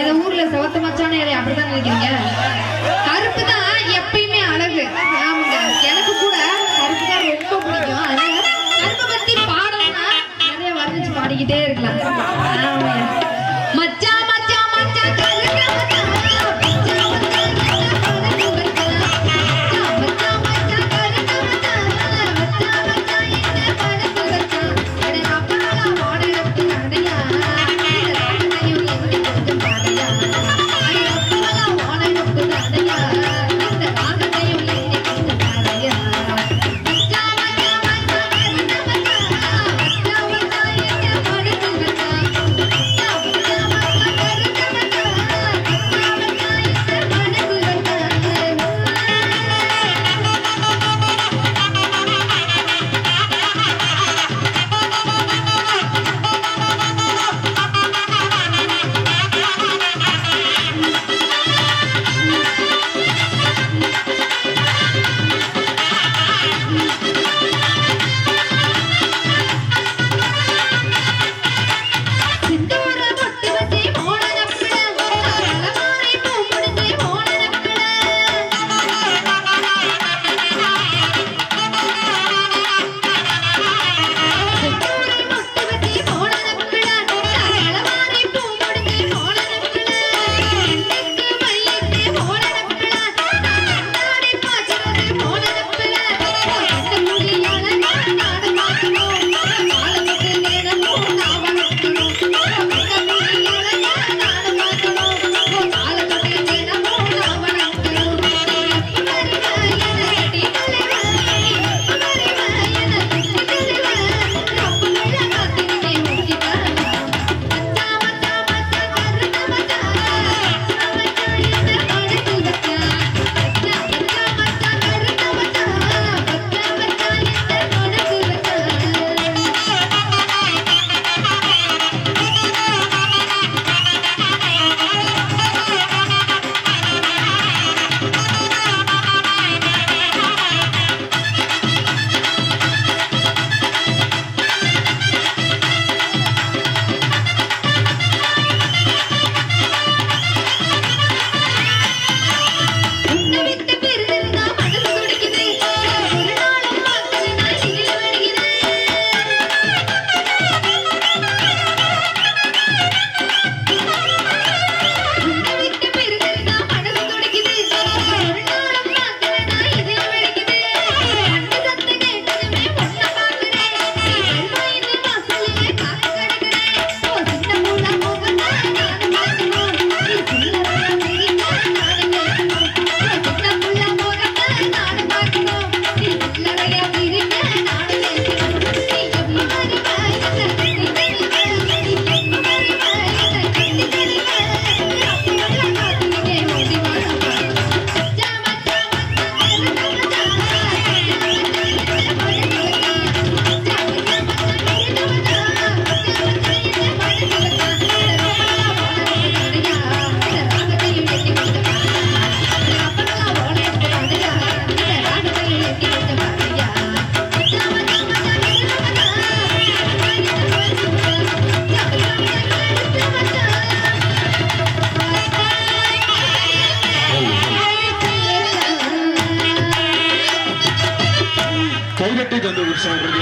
எதை ஊர்ல செவத்த மச்சானே எதை அப்படிதான் நினைக்கிறீங்க. கருப்பு தான் எப்பயுமே அழகு. ஆமாங்க. எனக்கு கூட கருப்பு தான் ரொம்ப பிடிக்கும். அதனால கருப்பை பத்தி பாடம்னா நிறைய வர்ணிச்சு பாடிக்கிட்டே இருக்கலாம். ಇದೊಂದು ಉತ್ಸವ